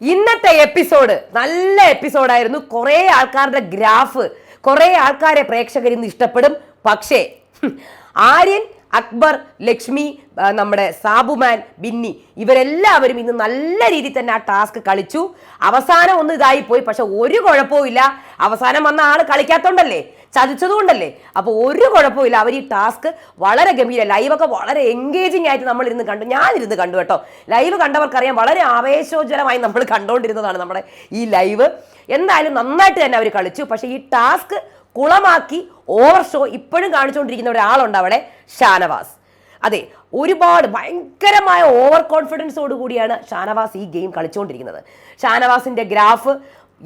ഇന്നത്തെ എപ്പിസോഡ് നല്ല എപ്പിസോഡായിരുന്നു. കുറേ ആൾക്കാരുടെ ഗ്രാഫ് കുറേ ആൾക്കാരെ പ്രേക്ഷകരിൽ നിന്ന് ഇഷ്ടപ്പെടും. പക്ഷേ ആര്യൻ അക്ബർ ലക്ഷ്മി നമ്മുടെ സാബുമാൻ ബിന്നി ഇവരെല്ലാവരും ഇന്ന് നല്ല രീതിയിൽ തന്നെ ആ ടാസ്ക് കളിച്ചു. അവസാനം ഒന്ന് ഇതായി പോയി. പക്ഷെ ഒരു കുഴപ്പവും അവസാനം വന്ന ആൾ കളിക്കാത്തോണ്ടല്ലേ? ചതിച്ചതുകൊണ്ടല്ലേ? അപ്പോൾ ഒരു കുഴപ്പമില്ല അവർ ഈ ടാസ്ക് വളരെ ഗംഭീര ലൈവൊക്കെ വളരെ എൻഗേജിങ് ആയിട്ട് നമ്മൾ ഇരുന്ന് കണ്ടു. ഞാനിരുന്ന് കണ്ടു കേട്ടോ. ലൈവ് കണ്ടവർക്കറിയാം വളരെ ആവേശോജ്വലമായി നമ്മൾ കണ്ടുകൊണ്ടിരുന്നതാണ് നമ്മുടെ ഈ ലൈവ് എന്തായാലും നന്നായിട്ട് തന്നെ അവർ കളിച്ചു. പക്ഷേ ഈ ടാസ്ക് കുളമാക്കി ഓവർ ഷോ ഇപ്പോഴും കാണിച്ചുകൊണ്ടിരിക്കുന്ന ഒരാളുണ്ട് അവിടെ ഷാനവാസ്. അതെ ഒരുപാട് ഭയങ്കരമായ ഓവർ കോൺഫിഡൻസോട് കൂടിയാണ് ഷാനവാസ് ഈ ഗെയിം കളിച്ചുകൊണ്ടിരിക്കുന്നത്. ഷാനവാസിന്റെ ഗ്രാഫ്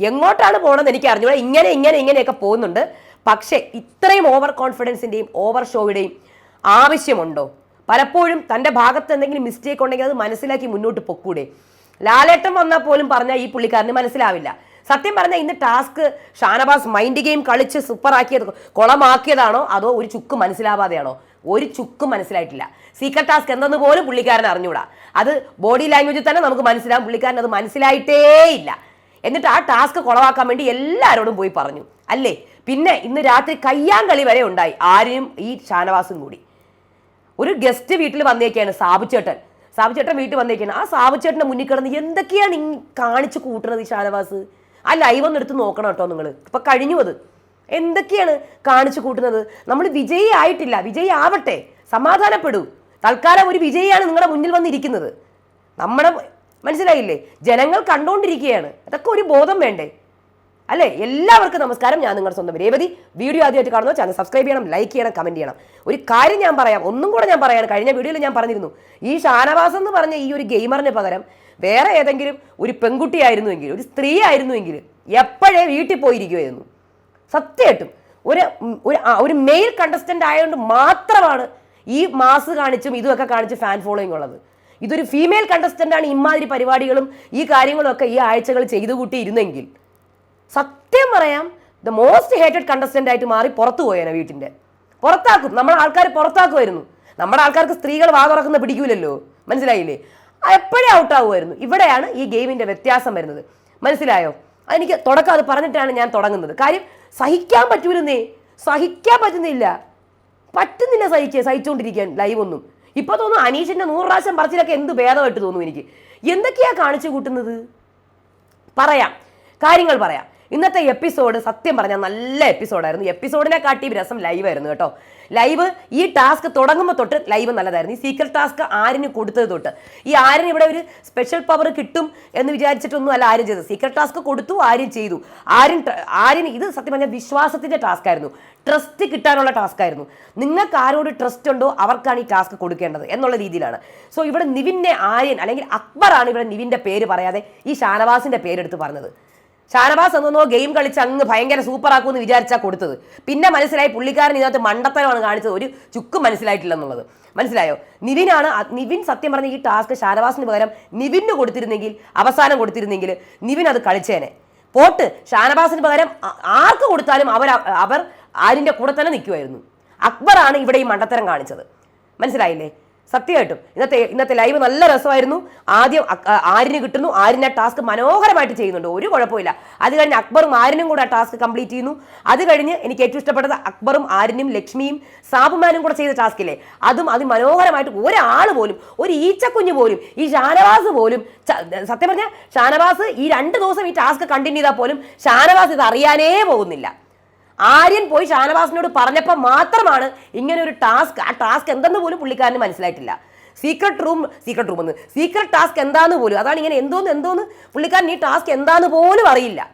എങ്ങോട്ടാണ് പോകണമെന്ന് എനിക്ക് അറിഞ്ഞൂടാ ഇങ്ങനെ ഇങ്ങനെ ഇങ്ങനെയൊക്കെ പോകുന്നുണ്ട്. പക്ഷേ ഇത്രയും ഓവർ കോൺഫിഡൻസിന്റെയും ഓവർ ഷോയുടെയും ആവശ്യമുണ്ടോ? പലപ്പോഴും തന്റെ ഭാഗത്ത് എന്തെങ്കിലും മിസ്റ്റേക്ക് ഉണ്ടെങ്കിൽ അത് മനസ്സിലാക്കി മുന്നോട്ട് പൊക്കൂടെ? ലാലേട്ടൻ വന്നാൽ പോലും പറഞ്ഞാൽ ഈ പുള്ളിക്കാരന് മനസ്സിലാവില്ല. സത്യം പറഞ്ഞാൽ ഇന്ന് ടാസ്ക് ഷാനവാസ് മൈൻഡ് ഗെയിം കളിച്ച് സൂപ്പറാക്കിയത് കുളമാക്കിയതാണോ? അതോ ഒരു ചുക്ക് മനസ്സിലാവാതെയാണോ? ഒരു ചുക്കും മനസ്സിലായിട്ടില്ല. സീക്രട്ട് ടാസ്ക് എന്തെന്ന് പോലും പുള്ളിക്കാരൻ അറിഞ്ഞൂടാ. അത് ബോഡി ലാംഗ്വേജിൽ തന്നെ നമുക്ക് മനസ്സിലാവും. പുള്ളിക്കാരൻ അത് മനസ്സിലായിട്ടേ ഇല്ല എന്നിട്ട് ആ ടാസ്ക് കുളവാക്കാൻ വേണ്ടി എല്ലാവരോടും പോയി പറഞ്ഞു. അല്ലേ? പിന്നെ ഇന്ന് രാത്രി കയ്യാങ്കളി വരെ ഉണ്ടായി. ആരും ഈ ഷാനവാസും കൂടി. ഒരു ഗസ്റ്റ് വീട്ടിൽ വന്നേക്കാണ് സാബുചേട്ടൻ. സാബുചേട്ടൻ വീട്ടിൽ വന്നേക്കാണ്. ആ സാബുചേട്ടന്റെ മുന്നിൽ കിടന്ന് എന്തൊക്കെയാണ് ഈ കാണിച്ചു കൂട്ടുന്നത് ഈ ഷാനവാസ്? ആ ലൈവ് ഒന്ന് എടുത്ത് നോക്കണം കേട്ടോ നിങ്ങൾ ഇപ്പൊ കഴിഞ്ഞു അത്. എന്തൊക്കെയാണ് കാണിച്ചു കൂട്ടുന്നത്? നമ്മൾ വിജയി ആയിട്ടില്ല. വിജയി ആവട്ടെ. സമാധാനപ്പെടൂ. തൽക്കാലം ഒരു വിജയിയാണ് നിങ്ങളുടെ മുന്നിൽ വന്നിരിക്കുന്നത്. നമ്മുടെ മനസ്സിലായില്ലേ? ജനങ്ങൾ കണ്ടുകൊണ്ടിരിക്കുകയാണ് അതൊക്കെ ഒരു ബോധം വേണ്ടേ? അല്ലേ? എല്ലാവർക്കും നമസ്കാരം. ഞാൻ നിങ്ങളുടെ സ്വന്തം രേവതി. വീഡിയോ ആദ്യമായിട്ട് കാണുന്ന ചാനൽ സബ്സ്ക്രൈബ് ചെയ്യണം ലൈക്ക് ചെയ്യണം കമന്റ് ചെയ്യണം. ഒരു കാര്യം ഞാൻ പറയാം. ഒന്നും കൂടെ ഞാൻ പറയാം കഴിഞ്ഞ വീഡിയോയിൽ ഞാൻ പറഞ്ഞിരുന്നു. ഈ ഷാനവാസ് എന്ന് പറഞ്ഞ ഈ ഒരു ഗെയിമറിന് പകരം വേറെ ഏതെങ്കിലും ഒരു പെൺകുട്ടിയായിരുന്നുവെങ്കിൽ ഒരു സ്ത്രീ ആയിരുന്നുവെങ്കിൽ എപ്പോഴേ വീട്ടിൽ പോയിരിക്കുമായിരുന്നു സത്യമായിട്ടും. ഒരു ഒരു ഒരു മെയിൽ കണ്ടസ്റ്റന്റ് ആയതുകൊണ്ട് മാത്രമാണ് ഈ മാസ് കാണിച്ചും ഇതുമൊക്കെ കാണിച്ച് ഫാൻ ഫോളോയിങ് ഉള്ളത്. ഇതൊരു ഫീമെയിൽ കണ്ടസ്റ്റന്റ് ആണ് ഇമാതിരി പരിപാടികളും ഈ കാര്യങ്ങളും ഒക്കെ ഈ ആഴ്ചകൾ ചെയ്തു കൂട്ടിയിരുന്നെങ്കിൽ സത്യം പറയാം ദ മോസ്റ്റ് ഹേറ്റഡ് കണ്ടസ്റ്റന്റ് ആയിട്ട് മാറി പുറത്തു പോയേനെ വീട്ടിന്റെ പുറത്താക്കും. നമ്മുടെ ആൾക്കാർ പുറത്താക്കുമായിരുന്നു. നമ്മുടെ ആൾക്കാർക്ക് സ്ത്രീകൾ വാ തുറക്കുന്ന പിടിക്കൂലല്ലോ? മനസ്സിലായില്ലേ? എപ്പോഴേ ഔട്ടാവുമായിരുന്നു. ഇവിടെയാണ് ഈ ഗെയിമിന്റെ വ്യത്യാസം വരുന്നത്. മനസ്സിലായോ? എനിക്ക് തുടക്കം അത് പറഞ്ഞിട്ടാണ് ഞാൻ തുടങ്ങുന്നത്. കാര്യം സഹിക്കാൻ പറ്റൂലെന്നേ. സഹിക്കാൻ പറ്റുന്നില്ല. പറ്റുന്നില്ല സഹിക്കുക സഹിച്ചുകൊണ്ടിരിക്കാൻ ലൈവ് ഒന്നും. ഇപ്പൊ തോന്നുന്നു അനീഷിന്റെ നൂറ് പ്രാവശ്യം പറച്ചിലൊക്കെ എന്ത് ഭേദമായിട്ട് തോന്നുന്നു എനിക്ക്. എന്തൊക്കെയാ കാണിച്ചു കൂട്ടുന്നത്? പറയാം. കാര്യങ്ങൾ പറയാം. ഇന്നത്തെ എപ്പിസോഡ് സത്യം പറഞ്ഞാൽ നല്ല എപ്പിസോഡായിരുന്നു എപ്പിസോഡിനെ കാട്ടി രസം ലൈവ് ആയിരുന്നു കേട്ടോ. ലൈവ് ഈ ടാസ്ക് തുടങ്ങുമ്പോൾ തൊട്ട് ലൈവ് നല്ലതായിരുന്നു. ഈ സീക്രട്ട് ടാസ്ക് ആരിന് കൊടുത്തത് തൊട്ട്. ഈ ആരിന് ഇവിടെ ഒരു സ്പെഷ്യൽ പവർ കിട്ടും എന്ന് വിചാരിച്ചിട്ടൊന്നും അല്ല ആരും ചെയ്തത്. സീക്രട്ട് ടാസ്ക് കൊടുത്തു ആരും ചെയ്തു. ആരും ആരും ഇത് സത്യം പറഞ്ഞാൽ വിശ്വാസത്തിന്റെ ടാസ്ക് ആയിരുന്നു. ട്രസ്റ്റ് കിട്ടാനുള്ള ടാസ്ക് ആയിരുന്നു. നിങ്ങൾക്ക് ആരോട് ട്രസ്റ്റ് ഉണ്ടോ അവർക്കാണ് ഈ ടാസ്ക് കൊടുക്കേണ്ടത് എന്നുള്ള രീതിയിലാണ്. സോ ഇവിടെ നിവിന്റെ ആര്യൻ അല്ലെങ്കിൽ അക്ബറാണ് ഇവിടെ നിവിന്റെ പേര് പറയാതെ ഈ ഷാനവാസിന്റെ പേരെടുത്ത് പറഞ്ഞത്. ഷാനവാസ് എന്നോ ഗെയിം കളിച്ച് അങ്ങ് ഭയങ്കര സൂപ്പർ ആക്കുമെന്ന് വിചാരിച്ചാൽ കൊടുത്തത്. പിന്നെ മനസ്സിലായി പുള്ളിക്കാരൻ ഇതിനകത്ത് മണ്ടത്തരമാണ് കാണിച്ചത്. ഒരു ചുക്കും മനസ്സിലായിട്ടില്ല എന്നുള്ളത് മനസ്സിലായോ? നിവിനാണ് നിവിൻ സത്യം പറഞ്ഞ ഈ ടാസ്ക് ഷാനവാസിന് പകരം നിവിന് കൊടുത്തിരുന്നെങ്കിൽ അവസാനം കൊടുത്തിരുന്നെങ്കിൽ നിവിൻ അത് കളിച്ചേനെ. പോട്ട് ഷാനവാസിന് പകരം ആർക്ക് കൊടുത്താലും അവർ അവർ ആരിന്റെ കൂടെ തന്നെ നിൽക്കുമായിരുന്നു അക്ബറാണ് ഇവിടെ ഈ മണ്ടത്തരം കാണിച്ചത്. മനസ്സിലായില്ലേ? സത്യമായിട്ടും. ഇന്നത്തെ ഇന്നത്തെ ലൈവ് നല്ല രസമായിരുന്നു. ആദ്യം ആരിന് കിട്ടുന്നു? ആരിന് ആരിനെ ടാസ്ക് മനോഹരമായിട്ട് ചെയ്യുന്നുണ്ട്? ഒരു കുഴപ്പമില്ല. അത് കഴിഞ്ഞ് അക്ബറും ആരിനും കൂടെ ആ ടാസ്ക് കംപ്ലീറ്റ് ചെയ്യുന്നു. അത് കഴിഞ്ഞ് എനിക്ക് ഏറ്റവും ഇഷ്ടപ്പെട്ടത് അക്ബറും ആരിനും ലക്ഷ്മിയും സാബുമാനും കൂടെ ചെയ്ത ടാസ്കില്ലേ അതും അത് മനോഹരമായിട്ട് ഒരാൾ പോലും ഒരു ഈച്ചക്കുഞ്ഞ് പോലും ഈ ഷാനവാസ് പോലും സത്യം പറഞ്ഞാൽ ഷാനവാസ് ഈ രണ്ട് ദിവസം ഈ ടാസ്ക് കണ്ടിന്യൂ ചെയ്താൽ പോലും ഷാനവാസ് ഇത് അറിയാനേ പോകുന്നില്ല. ആര്യൻ പോയി ഷാനവാസിനോട് പറഞ്ഞപ്പോൾ മാത്രമാണ് ഇങ്ങനെ ഒരു ടാസ്ക് ആ ടാസ്ക് എന്തെന്ന് പോലും പുള്ളിക്കാരന് മനസ്സിലായിട്ടില്ല. സീക്രട്ട് റൂം സീക്രട്ട് റൂം എന്ന്. സീക്രട്ട് ടാസ്ക് എന്താന്ന് പോലും അതാണ് ഇങ്ങനെ എന്തോന്ന് എന്തോന്ന്? പുള്ളിക്കാരൻ ഈ ടാസ്ക് എന്താന്ന് പോലും അറിയില്ല.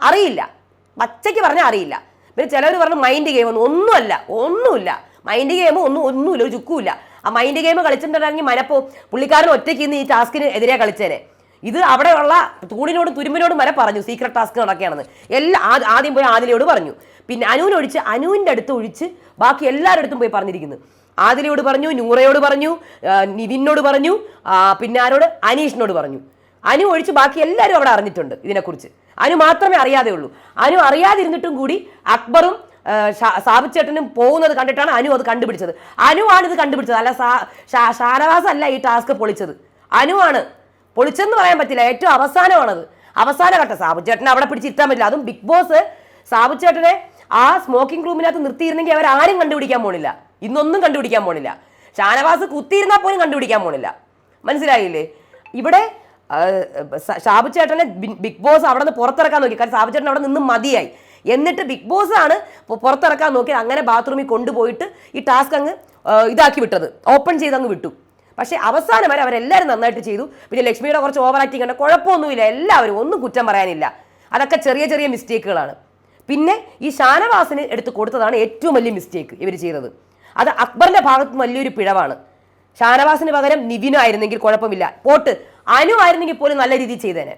അറിയില്ല. പച്ചയ്ക്ക് പറഞ്ഞാൽ അറിയില്ല. പിന്നെ ചിലവർ പറഞ്ഞു മൈൻഡ് ഗെയിം ഒന്നും ഒന്നുമല്ല ഒന്നുമില്ല. മൈൻഡ് ഗെയിം ഒന്നും ഒന്നുമില്ല ഒരു ചുക്കുമില്ല. ആ മൈൻഡ് ഗെയിം കളിച്ചിട്ടുണ്ടെങ്കിൽ മനപ്പോ പുള്ളിക്കാരൻ ഒറ്റയ്ക്ക് ഇന്ന് ഈ ടാസ്കിന് എതിരെ കളിച്ചേനെ. ഇത് അവിടെയുള്ള തൂണിനോടും തുരുമ്പിനോടും വരെ പറഞ്ഞു സീക്രട്ട് ടാസ്ക് നടക്കുകയാണെന്ന്. എല്ലാ ആദ്യം പോയി ആദിലയോട് പറഞ്ഞു. പിന്നെ അനുവിനൊഴിച്ച് അനുവിന്റെ അടുത്ത് ഒഴിച്ച് ബാക്കി എല്ലാവരുടെ അടുത്തും പോയി പറഞ്ഞിരിക്കുന്നു. ആദിലയോട് പറഞ്ഞു നൂറയോട് പറഞ്ഞു നിതിനോട് പറഞ്ഞു പിന്നെ ആരോട്? അനീഷിനോട് പറഞ്ഞു. അനു ഒഴിച്ച് ബാക്കി എല്ലാവരും അവിടെ അറിഞ്ഞിട്ടുണ്ട് ഇതിനെക്കുറിച്ച്. അനു മാത്രമേ അറിയാതെ ഉള്ളൂ അനു അറിയാതിരുന്നിട്ടും കൂടി അക്ബറും സാബിച്ചേട്ടനും പോകുന്നത് കണ്ടിട്ടാണ് അനു അത് കണ്ടുപിടിച്ചത്. അനു ആണ് ഇത് കണ്ടുപിടിച്ചത്. അല്ല ഷാനവാസ് അല്ല ഈ ടാസ്ക് പൊളിച്ചത്. അനുവാണ് പൊളിച്ചെന്ന് പറയാൻ പറ്റില്ല. ഏറ്റവും അവസാനമാണത്. അവസാന ഘട്ടം. സാബു ചേട്ടനെ അവിടെ പിടിച്ചിരുത്താൻ പറ്റില്ല. അതും ബിഗ് ബോസ് സാബു ചേട്ടനെ ആ സ്മോക്കിംഗ് റൂമിനകത്ത് നിർത്തിയിരുന്നെങ്കിൽ അവർ ആരും കണ്ടുപിടിക്കാൻ പോണില്ല. ഇന്നൊന്നും കണ്ടുപിടിക്കാൻ പോണില്ല. ഷാനവാസ് കുത്തിയിരുന്നാൽ പോലും കണ്ടുപിടിക്കാൻ പോണില്ല. മനസ്സിലായില്ലേ? ഇവിടെ ഷാബു ചേട്ടനെ ബിഗ് ബോസ് അവിടെ നിന്ന് പുറത്തിറക്കാൻ നോക്കി. കാരണം ഷാബു ചേട്ടൻ അവിടെ നിന്ന് മതിയായി. എന്നിട്ട് ബിഗ് ബോസ് ആണ് പുറത്തിറക്കാൻ നോക്കി. അങ്ങനെ ബാത്റൂമിൽ കൊണ്ടുപോയിട്ട് ഈ ടാസ്ക് അങ്ങ് ഇതാക്കി വിട്ടത്. ഓപ്പൺ ചെയ്ത് അങ്ങ് വിട്ടു. പക്ഷേ അവസാനം വരെ അവരെല്ലാവരും നന്നായിട്ട് ചെയ്തു. പിന്നെ ലക്ഷ്മിയുടെ കുറച്ച് ഓവർ ആക്ടിങ് ഉണ്ട് കുഴപ്പമൊന്നുമില്ല എല്ലാവരും ഒന്നും കുറ്റം പറയാനില്ല. അതൊക്കെ ചെറിയ ചെറിയ മിസ്റ്റേക്കുകളാണ് പിന്നെ ഈ ഷാനവാസിന് എടുത്ത് കൊടുത്തതാണ് ഏറ്റവും വലിയ മിസ്റ്റേക്ക് ഇവർ ചെയ്തത്. അത് അക്ബറിന്റെ ഭാഗത്ത് വലിയൊരു പിഴവാണ്. ഷാനവാസിന് പകരം നിവിനായിരുന്നെങ്കിൽ കുഴപ്പമില്ല. പോട്ട് അനു ആയിരുന്നെങ്കിൽ പോലും നല്ല രീതിയിൽ ചെയ്തേനെ.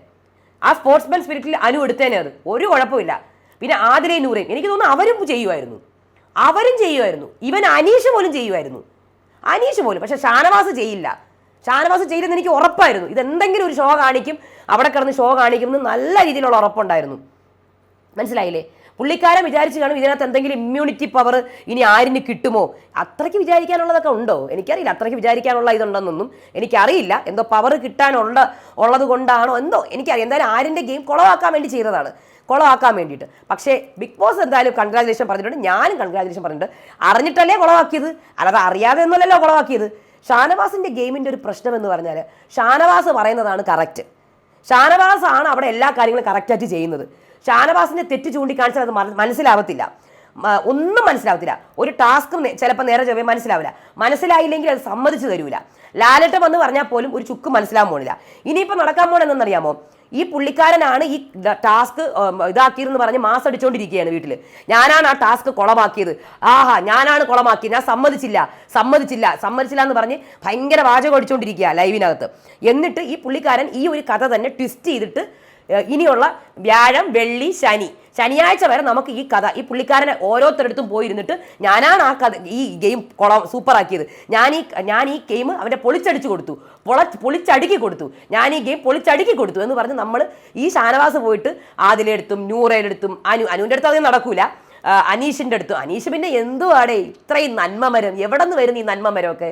ആ സ്പോർട്സ്മാൻ സ്പിരിറ്റിൽ അനു എടുത്തേനെ അത്. ഒരു കുഴപ്പമില്ല. പിന്നെ ആതിരയും നൂറയും എനിക്ക് തോന്നുന്നു അവരും ചെയ്യുമായിരുന്നു. അവരും ചെയ്യുമായിരുന്നു. ഇവൻ അനീഷ് പോലും ചെയ്യുമായിരുന്നു. അനീഷ് പോലും പക്ഷെ ഷാനവാസ് ചെയ്യില്ല ഷാനവാസ് ചെയ്തെന്ന് എനിക്ക് ഉറപ്പായിരുന്നു. ഇതെന്തെങ്കിലും ഒരു ഷോ കാണിക്കും അവിടെ കിടന്ന് ഷോ കാണിക്കും എന്ന് നല്ല രീതിയിലുള്ള ഉറപ്പുണ്ടായിരുന്നു. മനസ്സിലായില്ലേ? പുള്ളിക്കാരൻ വിചാരിച്ചു കാണും ഇതിനകത്ത് എന്തെങ്കിലും ഇമ്മ്യൂണിറ്റി പവർ ഇനി ആരിന് കിട്ടുമോ? അത്രയ്ക്ക് വിചാരിക്കാനുള്ളതൊക്കെ ഉണ്ടോ? എനിക്കറിയില്ല അത്രയ്ക്ക് വിചാരിക്കാനുള്ള ഇതുണ്ടെന്നൊന്നും എനിക്കറിയില്ല. എന്തോ പവർ കിട്ടാനുള്ള ഉള്ളത് കൊണ്ടാണോ എന്തോ എനിക്കറിയാം. എന്തായാലും ആരിന്റെ ഗെയിം കുളവാക്കാൻ വേണ്ടി ചെയ്തതാണ്. കുളവാക്കാൻ വേണ്ടിയിട്ട്. പക്ഷേ ബിഗ് ബോസ് എന്തായാലും കൺഗ്രാജുലേഷൻ പറഞ്ഞിട്ടുണ്ട്. ഞാനും കൺഗ്രാജുലേഷൻ പറഞ്ഞിട്ടുണ്ട്. അറിഞ്ഞിട്ടല്ലേ കുളമാക്കിയത്? അല്ലാതെ അറിയാതെ ഒന്നുമല്ലല്ലോ കുളമാക്കിയത്. ഷാനവാസിന്റെ ഗെയിമിന്റെ ഒരു പ്രശ്നം എന്ന് പറഞ്ഞാൽ ഷാനവാസ് പറയുന്നതാണ് കറക്റ്റ് ഷാനവാസ് ആണ് അവിടെ എല്ലാ കാര്യങ്ങളും കറക്റ്റായിട്ട് ചെയ്യുന്നത്. ഷാനവാസിന്റെ തെറ്റ് ചൂണ്ടിക്കാണിച്ചാൽ അത് മന- മനസ്സിലാവത്തില്ല. ഒന്നും മനസ്സിലാവത്തില്ല. ഒരു ടാസ്ക് ചിലപ്പോൾ നേരെ ചൊവ്വേ മനസ്സിലാവില്ല. മനസ്സിലായില്ലെങ്കിൽ അത് സമ്മതിച്ചു തരൂല. ലാലട്ടം എന്ന് പറഞ്ഞാൽ പോലും ഒരു ചുക്ക് മനസ്സിലാവാൻ പോണില്ല. ഇനിയിപ്പോൾ നടക്കാൻ പോണെന്നറിയാമോ ഈ പുള്ളിക്കാരനാണ് ഈ ടാസ്ക് ഇതാക്കിയെന്ന് പറഞ്ഞ് മാസ് അടിച്ചുകൊണ്ടിരിക്കുകയാണ് വീട്ടിൽ ഞാനാണ് ആ ടാസ്ക് കുളമാക്കിയത്. ആഹാ ഞാനാണ് കുളമാക്കിയത്. ഞാൻ സമ്മതിച്ചില്ല. സമ്മതിച്ചില്ല. സമ്മതിച്ചില്ല എന്ന് പറഞ്ഞ് ഭയങ്കര വാചകം അടിച്ചുകൊണ്ടിരിക്കുക ലൈവിനകത്ത്. എന്നിട്ട് ഈ പുള്ളിക്കാരൻ ഈ ഒരു കഥ തന്നെ ട്വിസ്റ്റ് ചെയ്തിട്ട് ഇനിയുള്ള വ്യാഴം വെള്ളി ശനി. ശനിയാഴ്ച വരെ നമുക്ക് ഈ കഥ ഈ പുള്ളിക്കാരനെ ഓരോരുത്തരടുത്തും പോയിരുന്നിട്ട് ഞാനാണ് ആ കഥ ഈ ഗെയിം കുളം സൂപ്പറാക്കിയത്. ഞാൻ ഈ ഞാൻ ഈ ഗെയിം അവന്റെ പൊളിച്ചടിച്ചു കൊടുത്തു. പൊള പൊളിച്ചടുക്കി കൊടുത്തു. ഞാൻ ഈ ഗെയിം പൊളിച്ചടുക്കി കൊടുത്തു എന്ന് പറഞ്ഞ് നമ്മൾ ഈ ഷാനവാസ് പോയിട്ട് ആദിലെടുത്തും നൂറയിലെടുത്തും അനു അനുവിന്റെ അടുത്ത് അധികം നടക്കൂല. അനീഷിന്റെ അടുത്തും. അനീഷ് പിന്നെ എന്തുവാടേ? ഇത്രയും നന്മമരം. എവിടെ നിന്ന് വരുന്ന ഈ നന്മമരമൊക്കെ?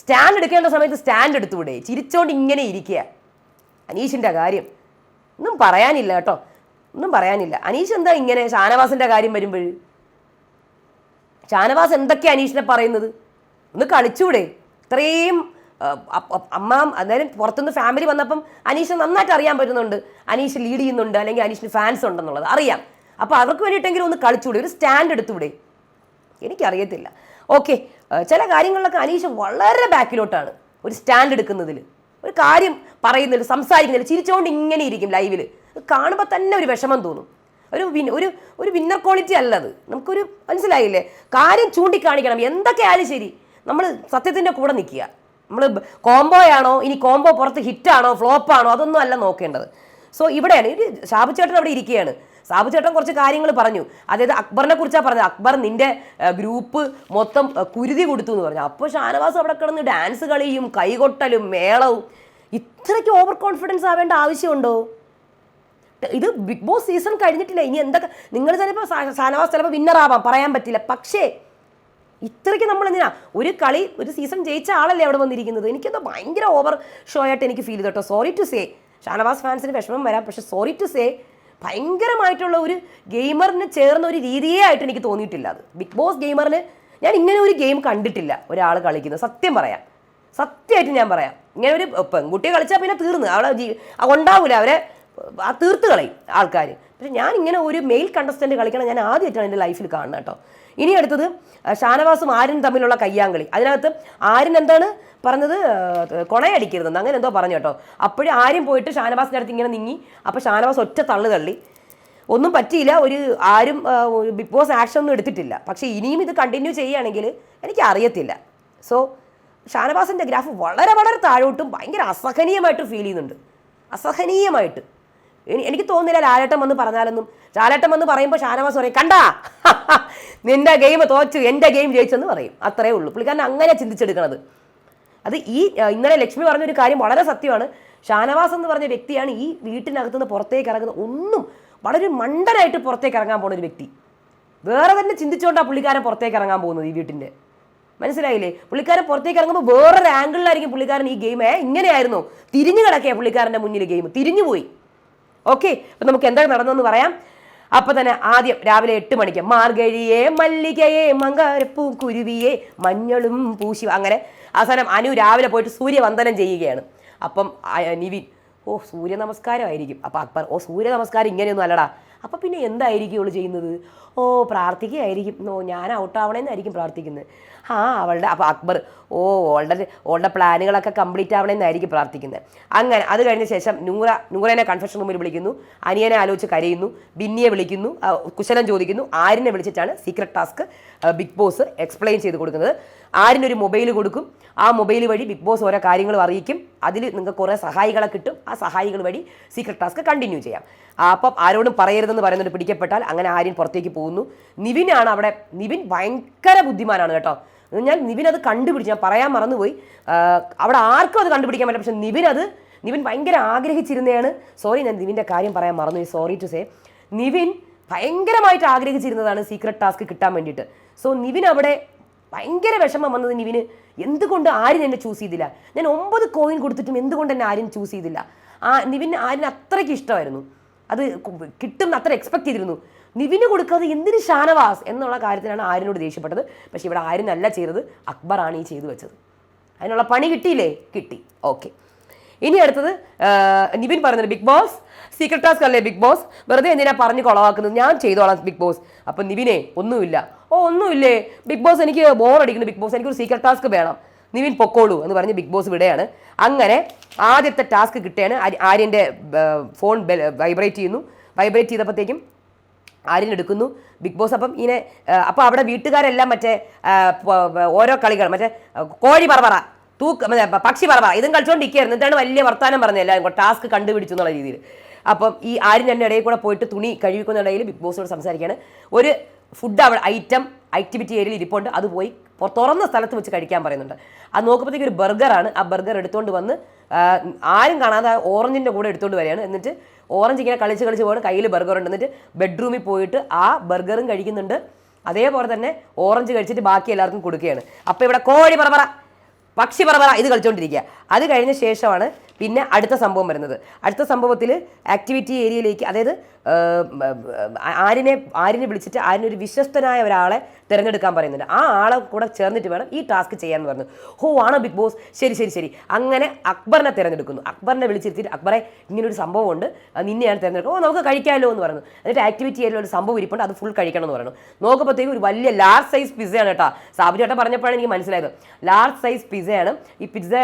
സ്റ്റാൻഡ് എടുക്കേണ്ട സമയത്ത് സ്റ്റാൻഡ് എടുത്തുകൂടെ ചിരിച്ചോണ്ട് ഇങ്ങനെ ഇരിക്കുക അനീഷിന്റെ കാര്യം. ഒന്നും പറയാനില്ല കേട്ടോ. ഒന്നും പറയാനില്ല. അനീഷ് എന്താ ഇങ്ങനെ ഷാനവാസിന്റെ കാര്യം വരുമ്പോൾ? ഷാനവാസ് എന്തൊക്കെ അനീഷിനെ പറയുന്നത്? ഒന്ന് കളിച്ചൂടെ. ഇത്രയും അമ്മ അന്നേരം പുറത്തുനിന്ന് ഫാമിലി വന്നപ്പം അനീഷ് നന്നായിട്ട് അറിയാൻ പറ്റുന്നുണ്ട്. അനീഷ് ലീഡ് ചെയ്യുന്നുണ്ട് അല്ലെങ്കിൽ അനീഷിന് ഫാൻസ് ഉണ്ടെന്നുള്ളത്. അറിയാം. അപ്പോൾ അവർക്ക് വേണ്ടിയിട്ടെങ്കിലും ഒന്ന് കളിച്ചൂടെ. ഒരു സ്റ്റാൻഡ് എടുത്തൂടെ? എനിക്കറിയത്തില്ല. ഓക്കെ ചില കാര്യങ്ങളിലൊക്കെ അനീഷ് വളരെ ബാക്കിലോട്ടാണ് ഒരു സ്റ്റാൻഡ് എടുക്കുന്നതിൽ ഒരു കാര്യം പറയുന്നില്ല സംസാരിക്കുന്നില്ല ചിരിച്ചുകൊണ്ട് ഇങ്ങനെ ഇരിക്കും ലൈവിൽ കാണുമ്പോൾ തന്നെ ഒരു വിഷമം തോന്നും. ഒരു വിൻ ഒരു ഒരു വിന്നർ ക്വാളിറ്റി അല്ലത്. നമുക്കൊരു മനസ്സിലായില്ലേ? കാര്യം ചൂണ്ടിക്കാണിക്കണം. എന്തൊക്കെ ആയാലും ശരി നമ്മൾ സത്യത്തിന്റെ കൂടെ നിൽക്കുക. നമ്മൾ കോംബോയാണോ ഇനി കോംബോ പുറത്ത് ഹിറ്റാണോ ഫ്ലോപ്പാണോ അതൊന്നും അല്ല നോക്കേണ്ടത്. സോ ഇവിടെയാണ് ഒരു ഷാബു അവിടെ ഇരിക്കുകയാണ്. സാബു ചേട്ടൻ കുറച്ച് കാര്യങ്ങൾ പറഞ്ഞു. അതായത് അക്ബറിനെ കുറിച്ചാണ് പറഞ്ഞത്. അക്ബർ നിന്റെ ഗ്രൂപ്പ് മൊത്തം കുരുതി കൊടുത്തു എന്ന് പറഞ്ഞു. അപ്പോൾ ഷാനവാസ് അവിടെ കിടന്ന് ഡാൻസ് കളിയും കൈകൊട്ടലും മേളവും ഇത്രയ്ക്ക് ഓവർ കോൺഫിഡൻസ് ആവേണ്ട ആവശ്യമുണ്ടോ? ഇത് ബിഗ് ബോസ് സീസൺ കഴിഞ്ഞിട്ടില്ല. ഇനി എന്തൊക്കെ നിങ്ങൾ ചിലപ്പോൾ ഷാനവാസ് ചിലപ്പോൾ വിന്നറാവാം പറയാൻ പറ്റില്ല. പക്ഷേ ഇത്രയ്ക്ക് നമ്മൾ എന്തിനാ? ഒരു കളി ഒരു സീസൺ ജയിച്ച ആളല്ലേ അവിടെ വന്നിരിക്കുന്നത്? എനിക്കെന്തോ ഭയങ്കര ഓവർ ഷോ ആയിട്ട് എനിക്ക് ഫീൽ ചെയ്തു കേട്ടോ. സോറി ടു സേ ഷാനവാസ് ഫാൻസിന് വിഷമം വരാം. പക്ഷേ സോറി ടു സേ ഭയങ്കരമായിട്ടുള്ള ഒരു ഗെയിമറിന് ചേർന്ന ഒരു രീതിയേ ആയിട്ട് എനിക്ക് തോന്നിയിട്ടില്ല അത്. ബിഗ് ബോസ് ഗെയിമറിന് ഞാൻ ഇങ്ങനെ ഒരു ഗെയിം കണ്ടിട്ടില്ല ഒരാൾ കളിക്കുന്നത്. സത്യം പറയാം. സത്യമായിട്ട് ഞാൻ പറയാം. ഇങ്ങനെ ഒരു പെൺകുട്ടിയെ കളിച്ചാൽ പിന്നെ തീർന്ന്. അവളെ ഉണ്ടാവില്ല അവരെ. തീർത്ത് കളയും ആൾക്കാർ പക്ഷെ ഞാൻ ഇങ്ങനെ ഒരു മെയിൽ കണ്ടസ്റ്റന്റ് കളിക്കണം ഞാൻ ആദ്യമായിട്ടാണ് എന്റെ ലൈഫിൽ കാണുന്നത് കേട്ടോ. ഇനി അടുത്തത് ഷാനവാസും ആര്യൻ തമ്മിലുള്ള കയ്യാങ്കളി. അതിനകത്ത് ആര്യൻ എന്താണ് പറഞ്ഞത്? കൊണയടിക്കരുതെന്ന്. അങ്ങനെ എന്തോ പറഞ്ഞു കേട്ടോ. അപ്പോഴും ആരും പോയിട്ട് ഷാനവാസിന്റെ അടുത്ത് ഇങ്ങനെ നീങ്ങി. അപ്പോൾ ഷാനവാസ് ഒറ്റ തള്ളു തള്ളി. ഒന്നും പറ്റിയില്ല. ഒരു ആരും ബിഗ് ബോസ് ആക്ഷൻ ഒന്നും എടുത്തിട്ടില്ല. പക്ഷേ ഇനിയും ഇത് കണ്ടിന്യൂ ചെയ്യുകയാണെങ്കിൽ എനിക്ക് അറിയത്തില്ല. സോ ഷാനവാസിന്റെ ഗ്രാഫ് വളരെ വളരെ താഴോട്ടും ഭയങ്കര അസഹനീയമായിട്ട് ഫീൽ ചെയ്യുന്നുണ്ട്. അസഹനീയമായിട്ട്. എനിക്ക് തോന്നുന്നില്ല ലാലേട്ടൻ വന്ന് പറഞ്ഞാലൊന്നും. ലാലേട്ടൻ വന്ന് പറയുമ്പോൾ ഷാനവാസ് പറയും കണ്ടാ? നിന്റെ ഗെയിം തോച്ചു എന്റെ ഗെയിം ജയിച്ചെന്ന് പറയും. അത്രേ ഉള്ളൂ. പുള്ളിക്കാരൻ അങ്ങനെ ചിന്തിച്ചെടുക്കണത്. അത് ഈ ഇന്നലെ ലക്ഷ്മി പറഞ്ഞൊരു കാര്യം വളരെ സത്യമാണ്. ഷാനവാസ് എന്ന് പറഞ്ഞ വ്യക്തിയാണ് ഈ വീട്ടിനകത്ത് നിന്ന് പുറത്തേക്ക് ഇറങ്ങുന്ന ഒന്നും വളരെ മണ്ടനായിട്ട് പുറത്തേക്ക് ഇറങ്ങാൻ പോകുന്ന ഒരു വ്യക്തി. വേറെ തന്നെ ചിന്തിച്ചുകൊണ്ടാണ് പുള്ളിക്കാരൻ പുറത്തേക്ക് ഇറങ്ങാൻ പോകുന്നത് ഈ വീട്ടിന്റെ. മനസ്സിലായില്ലേ? പുള്ളിക്കാരൻ പുറത്തേക്ക് ഇറങ്ങുമ്പോൾ വേറൊരു ആംഗിളിലായിരിക്കും പുള്ളിക്കാരൻ ഈ ഗെയിം ഇങ്ങനെയായിരുന്നു. തിരിഞ്ഞു കിടക്കുക പുള്ളിക്കാരന്റെ മുന്നിൽ ഗെയിം തിരിഞ്ഞു പോയി. ഓക്കെ അപ്പം നമുക്ക് എന്താണ് നടന്നതെന്ന് പറയാം. അപ്പൊ തന്നെ ആദ്യം രാവിലെ എട്ട് മണിക്ക് മാർഗഴിയെ മല്ലികയെ മങ്കാരപ്പൂ കുരുവിയെ മഞ്ഞളും പൂശി അങ്ങനെ അവസാനം അനു രാവിലെ പോയിട്ട് സൂര്യവന്ദനം ചെയ്യുകയാണ്. അപ്പം നിവിൻ ഓ സൂര്യ നമസ്കാരമായിരിക്കും അപ്പം അക്ബർ ഓ സൂര്യ നമസ്കാരം ഇങ്ങനെയൊന്നും അല്ലടാ. അപ്പം പിന്നെ എന്തായിരിക്കും ഇവൾ ചെയ്യുന്നത്? ഓ പ്രാർത്ഥിക്കുകയായിരിക്കും. ഓ ഞാൻ ഔട്ടാവണേന്നായിരിക്കും പ്രാർത്ഥിക്കുന്നത്. ആ അവളുടെ അപ്പോൾ അക്ബർ ഓ ഓളുടെ ഓളുടെ പ്ലാനുകളൊക്കെ കംപ്ലീറ്റ് ആവണമെന്നായിരിക്കും പ്രാർത്ഥിക്കുന്നത് അങ്ങനെ അത് കഴിഞ്ഞ ശേഷം നൂറ നൂറേനെ കൺഫെഷൻ റൂമിൽ വിളിക്കുന്നു അനിയനെ ആലോചിച്ച് കരയുന്നു ബിന്നിയെ വിളിക്കുന്നു കുശലം ചോദിക്കുന്നു ആരിനെ വിളിച്ചിട്ടാണ് secret task Bigg Boss explain ചെയ്ത് കൊടുക്കുന്നത്. ആരിനൊരു മൊബൈൽ കൊടുക്കും ആ മൊബൈൽ വഴി ബിഗ് ബോസ് ഓരോ കാര്യങ്ങളും അറിയിക്കും. അതിൽ നിങ്ങൾക്ക് കുറേ സഹായികളെ കിട്ടും. ആ സഹായികൾ വഴി സീക്രട്ട് ടാസ്ക് കണ്ടിന്യൂ ചെയ്യാം. അപ്പം ആരോടും പറയരുതെന്ന് പറയുന്നത് പിടിക്കപ്പെട്ടാൽ അങ്ങനെ ആര്യൻ പുറത്തേക്ക് പോകുന്നു. നിവിനാണ് അവിടെ നിവിൻ ഭയങ്കര ബുദ്ധിമാനാണ് കേട്ടോ. ഞാൻ നിവിൻ അത് കണ്ടുപിടിച്ചു. ഞാൻ പറയാൻ മറന്നുപോയി. അവിടെ ആർക്കും അത് കണ്ടുപിടിക്കാൻ പറ്റില്ല. പക്ഷെ നിവിൻ അത് നിവിൻ ഭയങ്കര ആഗ്രഹിച്ചിരുന്നതാണ്. സോറി ഞാൻ നിവിന്റെ കാര്യം പറയാൻ മറന്നുപോയി. സോറി ടു സേ നിവിൻ ഭയങ്കരമായിട്ട് ആഗ്രഹിച്ചിരുന്നതാണ് സീക്രട്ട് ടാസ്ക് കിട്ടാൻ വേണ്ടിയിട്ട്. സോ നിവിൻ അവിടെ ഭയങ്കര വിഷമം വന്നത് നിവിന് എന്തുകൊണ്ട് ആരും എന്നെ ചൂസ് ചെയ്തില്ല? ഞാൻ ഒമ്പത് കോയിൻ കൊടുത്തിട്ടും എന്തുകൊണ്ട് എന്നെ ആരും ചൂസ് ചെയ്തില്ല? ആ നിവിന് ആരിന് അത്രയ്ക്ക് ഇഷ്ടമായിരുന്നു. അത് കിട്ടും അത്ര എക്സ്പെക്ട് ചെയ്തിരുന്നു. നിവിന് കൊടുക്കാതെ എന്തിന് ഷാനവാസ് എന്നുള്ള കാര്യത്തിലാണ് ആരിനോട് ദേഷ്യപ്പെട്ടത്. പക്ഷെ ഇവിടെ ആരിനല്ല ചെയ്തത് അക്ബറാണ് ഈ ചെയ്തു വെച്ചത്. അതിനുള്ള പണി കിട്ടിയില്ലേ? കിട്ടി. ഓക്കെ. ഇനി അടുത്തത് നിവിൻ പറയുന്നത് ബിഗ് ബോസ് സീക്രട്ട് ടാസ്ക് അല്ലേ ബിഗ് ബോസ്? വെറുതെ എന്തിനാ പറഞ്ഞ് കൊളവാക്കുന്നത്? ഞാൻ ചെയ്തോളാം ബിഗ് ബോസ്. അപ്പം നിവിനെ ഒന്നുമില്ല. ഓ ഒന്നുമില്ലേ? ബിഗ് ബോസ് എനിക്ക് ബോറടിക്കുന്നു ബിഗ് ബോസ് എനിക്കൊരു സീക്രട്ട് ടാസ്ക് വേണം. നിവിൻ പൊക്കോളൂ എന്ന് പറഞ്ഞ് ബിഗ് ബോസ് വിടുകയാണ്. അങ്ങനെ ആദ്യത്തെ ടാസ്ക് കിട്ടുകയാണ്. ആര്യ- ആര്യന്റെ ഫോൺ വൈബ്രേറ്റ് ചെയ്യുന്നു. വൈബ്രേറ്റ് ചെയ്തപ്പോഴത്തേക്കും ആര്യൻ എടുക്കുന്നു ബിഗ് ബോസ് അപ്പം ഇങ്ങനെ അപ്പോൾ അവിടെ വീട്ടുകാരെല്ലാം മറ്റേ ഓരോ കളികൾ മറ്റേ കോഴി പറപറ തൂക്ക് മറ്റേ പക്ഷി പറപറ ഇതും കളിച്ചുകൊണ്ടിരിക്കുകയായിരുന്നു എന്നിട്ടാണ് വലിയ വർത്താനം പറഞ്ഞത് എല്ലാവരും ടാസ്ക് കണ്ടുപിടിച്ചു എന്നുള്ള രീതിയിൽ. അപ്പം ഈ ആര്യൻ എന്റെ ഇടയിൽ കൂടെ പോയിട്ട് തുണി കഴിവിക്കുന്നുണ്ടെങ്കിൽ ബിഗ് ബോസിനോട് സംസാരിക്കുകയാണ്. ഒരു ഫുഡ് അവിടെ ഐറ്റം ആക്ടിവിറ്റി ഏരിയയിൽ ഇരിപ്പുണ്ട്. അത് പോയി തുറന്ന സ്ഥലത്ത് വെച്ച് കഴിക്കാൻ പറയുന്നുണ്ട്. അത് നോക്കുമ്പോഴത്തേക്ക് ഒരു ബർഗറാണ് ആ ബർഗർ എടുത്തുകൊണ്ട് വന്ന് ആരും കാണാതെ ഓറഞ്ചിന്റെ കൂടെ എടുത്തുകൊണ്ട് വരികയാണ്. എന്നിട്ട് ഓറഞ്ച് ഇങ്ങനെ കളിച്ച് കളിച്ച് പോകണം കയ്യിൽ ബർഗർ ഉണ്ട്. എന്നിട്ട് ബെഡ്റൂമിൽ പോയിട്ട് ആ ബർഗറും കഴിക്കുന്നുണ്ട്. അതേപോലെ തന്നെ ഓറഞ്ച് കഴിച്ചിട്ട് ബാക്കി എല്ലാവർക്കും കൊടുക്കുകയാണ്. അപ്പോൾ ഇവിടെ കോഴി പറ പക്ഷി പറ ഇത് കളിച്ചുകൊണ്ടിരിക്കുക അത് കഴിഞ്ഞ ശേഷമാണ് പിന്നെ അടുത്ത സംഭവം വരുന്നത്. അടുത്ത സംഭവത്തിൽ ആക്ടിവിറ്റി ഏരിയയിലേക്ക് അതായത് ആരിനെ ആരിനെ വിളിച്ചിട്ട് ആരിനൊരു വിശ്വസ്തനായ ഒരാളെ തിരഞ്ഞെടുക്കാൻ പറയുന്നുണ്ട്. ആ ആളെ കൂടെ ചേർന്നിട്ട് വേണം ഈ ടാസ്ക് ചെയ്യാൻ പറഞ്ഞു. ഹോ ആണോ ബിഗ് ബോസ് ശരി ശരി ശരി. അങ്ങനെ അക്ബറിനെ തിരഞ്ഞെടുക്കുന്നു. അക്ബറിനെ വിളിച്ചിരുത്തിയിട്ട് അക്ബറെ ഇങ്ങനൊരു സംഭവമുണ്ട്. നിന്നെയാണ് തിരഞ്ഞെടുക്കുക ഓ നമുക്ക് കഴിക്കാമല്ലോ എന്ന് പറഞ്ഞു. എന്നിട്ട് ആക്ടിവിറ്റി ഏരിയയിൽ ഒരു സംഭവം ഇരിപ്പുണ്ട്. അത് ഫുൾ കഴിക്കണം എന്ന് പറഞ്ഞു. നോക്കുമ്പോഴത്തേക്കും ഒരു വലിയ ലാർജ് സൈസ് പിസ്സയാണ് കേട്ടോ. സാബു ചേട്ടൻ പറഞ്ഞപ്പോഴാണ് എനിക്ക് മനസ്സിലായത്. ലാർജ് സൈസ് പിസ്സയാണ് ഈ പിസ്സ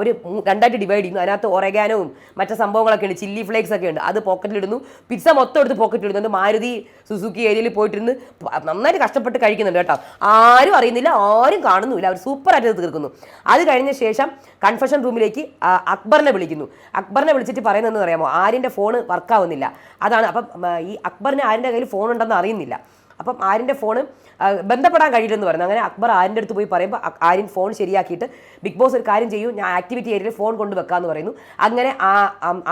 അവർ രണ്ടായിട്ട് ഡിവൈഡ് ചെയ്യുന്നു. അതിനകത്ത് ഒരഗാനവും മറ്റു സംഭവങ്ങളൊക്കെ ഉണ്ട്. ചില്ലി ഫ്ലേക്സ് ഒക്കെ ഉണ്ട്. അത് പോക്കറ്റിലിടുന്നു പിസ്സ മൊത്തം എടുത്ത് പോക്കറ്റിലിടുന്നു അത് മാരുതി സുസുക്കി ഏരിയയിൽ പോയിട്ടിരുന്ന് നന്നായിട്ട് കഷ്ടപ്പെട്ട് കഴിക്കുന്നുണ്ട് കേട്ടോ. ആരും അറിയുന്നില്ല. ആരും കാണുന്നില്ല അവർ സൂപ്പറായിട്ട് തീർക്കുന്നു. അത് കഴിഞ്ഞ ശേഷം കൺഫഷൻ റൂമിലേക്ക് അക്ബറിനെ വിളിക്കുന്നു. അക്ബറിനെ വിളിച്ചിട്ട് പറയുന്നതെന്ന് അറിയാമോ? ആര്യന്റെ ഫോൺ വർക്കാവുന്നില്ല അതാണ്. അപ്പം ഈ അക്ബറിന് ആര്യന്റെ കയ്യിൽ ഫോൺ ഉണ്ടെന്ന് അറിയുന്നില്ല. അപ്പം ആര്യന്റെ ഫോൺ ബന്ധപ്പെടാൻ കഴിയില്ലെന്ന് പറഞ്ഞു. അങ്ങനെ അക്ബർ ആര്യന്റെ അടുത്ത് പോയി പറയുമ്പോൾ ആരും ഫോൺ ശരിയാക്കിയിട്ട് ബിഗ് ബോസ് ഒരു കാര്യം ചെയ്യൂ ഞാൻ ആക്ടിവിറ്റി ഏരിയയിൽ ഫോൺ കൊണ്ട് വെക്കാമെന്ന് പറയുന്നു. അങ്ങനെ ആ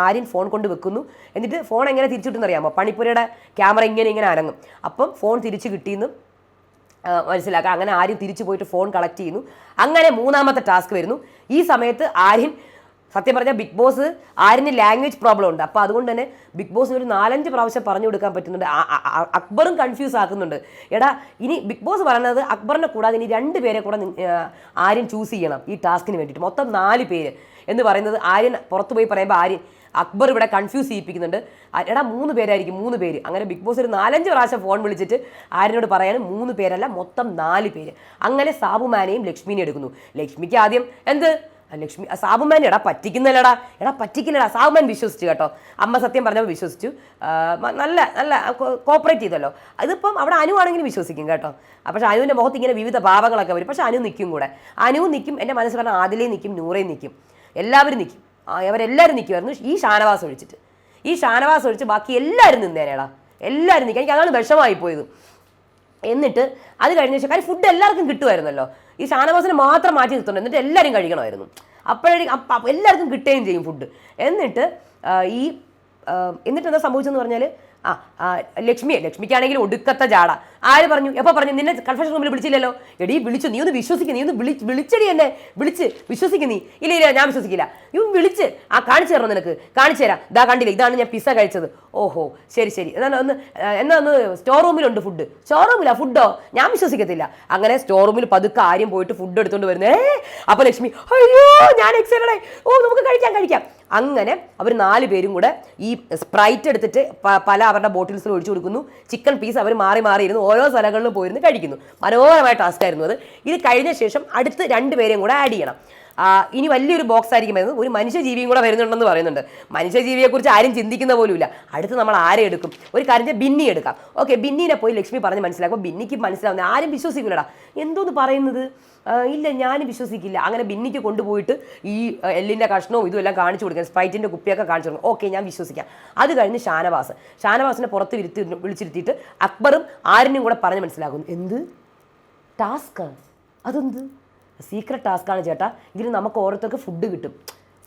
ആരും ഫോൺ കൊണ്ട് വെക്കുന്നു. എന്നിട്ട് ഫോൺ എങ്ങനെ തിരിച്ചു അറിയാമോ പണിപ്പുരയുടെ ക്യാമറ ഇങ്ങനെ ഇങ്ങനെ അനങ്ങും. അപ്പം ഫോൺ തിരിച്ചു കിട്ടിയെന്ന് മനസ്സിലാക്കാം. അങ്ങനെ ആര്യൻ തിരിച്ചു പോയിട്ട് ഫോൺ കളക്ട് ചെയ്യുന്നു. അങ്ങനെ മൂന്നാമത്തെ ടാസ്ക് വരുന്നു. ഈ സമയത്ത് ആര്യൻ സത്യം പറഞ്ഞാൽ ബിഗ് ബോസ് ആരിന് ലാംഗ്വേജ് പ്രോബ്ലം ഉണ്ട്. അപ്പോൾ അതുകൊണ്ട് തന്നെ ബിഗ് ബോസിന് ഒരു നാലഞ്ച് പ്രാവശ്യം പറഞ്ഞു കൊടുക്കാൻ പറ്റുന്നുണ്ട്. അക്ബറും കൺഫ്യൂസ് ആക്കുന്നുണ്ട്. എടാ ഇനി ബിഗ് ബോസ് പറയുന്നത് അക്ബറിനെ കൂടാതെ ഇനി രണ്ട് പേരെ കൂടെ ആര്യൻ ചൂസ് ചെയ്യണം ഈ ടാസ്കിന് വേണ്ടിയിട്ട്. മൊത്തം നാല് പേര് എന്ന് പറയുന്നത് ആര്യൻ പുറത്ത് പോയി പറയുമ്പോൾ ആര്യൻ അക്ബർ ഇവിടെ കൺഫ്യൂസ് ചെയ്യിപ്പിക്കുന്നുണ്ട്. എടാ മൂന്ന് പേരായിരിക്കും മൂന്ന് പേര്. അങ്ങനെ ബിഗ് ബോസ് ഒരു നാലഞ്ച് പ്രാവശ്യം ഫോൺ വിളിച്ചിട്ട് ആര്യനോട് പറയാനും മൂന്ന് പേരല്ല മൊത്തം നാല് പേര്. അങ്ങനെ സാബുമാനെയും ലക്ഷ്മിനെയും എടുക്കുന്നു. ലക്ഷ്മിക്ക് ആദ്യം എന്ത്? ലക്ഷ്മി സാബുമാൻ എടാ പറ്റിക്കുന്നില്ലടാ. എടാ പറ്റിക്കില്ലടാ. സാബുമാൻ വിശ്വസിച്ചു കേട്ടോ. അമ്മ സത്യം പറഞ്ഞപ്പോൾ വിശ്വസിച്ചു. നല്ല നല്ല കോപ്പറേറ്റ് ചെയ്തല്ലോ. അതിപ്പം അവിടെ അനു ആണെങ്കിലും വിശ്വസിക്കും കേട്ടോ. പക്ഷേ അനുവിന്റെ മുഖത്ത് ഇങ്ങനെ വിവിധ ഭാവങ്ങളൊക്കെ വരും. പക്ഷേ അനു നിൽക്കും കൂടെ. അനു നിൽക്കും എന്റെ മനസ്സിൽ പറഞ്ഞാൽ ആദിലേ നിൽക്കും നൂറേ നിൽക്കും. എല്ലാവരും നിൽക്കും. അവരെല്ലാവരും നിൽക്കുമായിരുന്നു ഈ ഷാനവാസ് ഒഴിച്ചിട്ട്. ഈ ഷാനവാസ് ഒഴിച്ച് ബാക്കി എല്ലാവരും നിന്നേനേടാ എല്ലാവരും നിൽക്കുക എനിക്ക് അതാണ് വിഷമായി പോയത് എന്നിട്ട് അത് കഴിഞ്ഞ ശേഷം കാര്യം ഫുഡ് എല്ലാവർക്കും കിട്ടുമായിരുന്നല്ലോ. ഈ ഷാനവാസിനെ മാത്രം മാറ്റി നിർത്തുന്നുണ്ട്. എന്നിട്ട് എല്ലാവരും കഴിക്കണമായിരുന്നു. അപ്പോഴേക്കും അപ്പ അപ്പ എല്ലാവർക്കും കിട്ടുകയും ചെയ്യും ഫുഡ് എന്നിട്ട് ഈ എന്നിട്ട് എന്താ സംഭവിച്ചെന്ന് പറഞ്ഞാൽ ആ ലക്ഷ്മിയെ ലക്ഷ്മിക്കാണെങ്കിൽ ഒടുക്കത്തെ ജാട. ആര് പറഞ്ഞു? എപ്പോൾ പറഞ്ഞു? നിന്നെ കൺഫെഷൻ റൂമിൽ വിളിച്ചില്ലല്ലോ? എടി വിളിച്ചു. നീ ഒന്ന് വിശ്വസിക്കും. നീ ഒന്ന് വിളി വിളിച്ചടി എന്നെ. വിളിച്ച്. വിശ്വസിക്കും നീ. ഇല്ല ഇല്ല ഞാൻ വിശ്വസിക്കില്ല. നീ വിളിച്ച്. ആ കാണിച്ചു തരണം നിനക്ക്. കാണിച്ചു തരാം. ഇതാ കണ്ടില്ല? ഇതാണ് ഞാൻ പിസ്സ കഴിച്ചത്. ഓഹോ ശരി ശരി. എന്നാൽ ഒന്ന് എന്നാൽ എന്നാ ഒന്ന് സ്റ്റോർ റൂമിലുണ്ട് ഫുഡ് സ്റ്റോർ റൂമിലാ ഫുഡോ ഞാൻ വിശ്വസിക്കത്തില്ല. അങ്ങനെ സ്റ്റോർ റൂമിൽ പതുക്കെ ആരും പോയിട്ട് ഫുഡ് എടുത്തുകൊണ്ട് വരുന്നേ. അപ്പോൾ ലക്ഷ്മി അയ്യോ ഞാൻ എക്സൈറ്റഡായി ഓ നമുക്ക് കഴിക്കാം കഴിക്കാം. അങ്ങനെ അവർ നാല് പേരും കൂടെ ഈ സ്പ്രൈറ്റ് എടുത്തിട്ട് പല അവരുടെ ബോട്ടിൽസിൽ ഒഴിച്ചു കൊടുക്കുന്നു. ചിക്കൻ പീസ് അവർ മാറി മാറി ഇരുന്ന് ഓരോ സ്ഥലങ്ങളിലും പോയിരുന്ന് കഴിക്കുന്നു. മനോഹരമായ ടാസ്ക് ആയിരുന്നു അത്. ഇത് കഴിഞ്ഞ ശേഷം അടുത്ത് രണ്ട് പേരെയും കൂടെ ആഡ് ചെയ്യണം. ഇനി വലിയൊരു ബോക്സ് ആയിരിക്കും വരുന്നത്. ഒരു മനുഷ്യജീവിയും കൂടെ വരുന്നുണ്ടെന്ന് പറയുന്നുണ്ട്. മനുഷ്യജീവിയെക്കുറിച്ച് ആരും ചിന്തിക്കുന്ന പോലുമില്ല. അടുത്ത് നമ്മൾ ആരെ എടുക്കും? ഒരു കാര്യം ചെയ്യ്, ബിന്നി എടുക്കാം. ഓക്കെ ബിന്നിനെ പോയി ലക്ഷ്മി പറഞ്ഞ് മനസ്സിലാക്കും. ബിന്നിക്ക് മനസ്സിലാവുന്ന ആരും വിശ്വസിക്കില്ലടാ എന്തോന്ന് പറയുന്നത്? ഇല്ല ഞാൻ വിശ്വസിക്കില്ല. അങ്ങനെ ബിന്നിക്ക് കൊണ്ടുപോയിട്ട് ഈ എല്ലിന്റെ കഷ്ണവും ഇതും എല്ലാം കാണിച്ചു കൊടുക്കാൻ സ്പ്രൈറ്റിന്റെ കുപ്പിയൊക്കെ കാണിച്ചു കൊടുക്കും ഓക്കെ ഞാൻ വിശ്വസിക്കാം. അത് കഴിഞ്ഞ് ഷാനവാസ്. ഷാനവാസിനെ പുറത്ത് വിരുത്തി വിളിച്ചിരുത്തിയിട്ട് അക്ബറും ആരിനും കൂടെ പറഞ്ഞ് മനസ്സിലാക്കുന്നു. എന്ത്? ടാസ്ക് അതെന്ത്? സീക്രട്ട് ടാസ്ക്കാണ് ചേട്ടാ. ഇതിൽ നമുക്ക് ഓരോരുത്തർക്ക് ഫുഡ് കിട്ടും.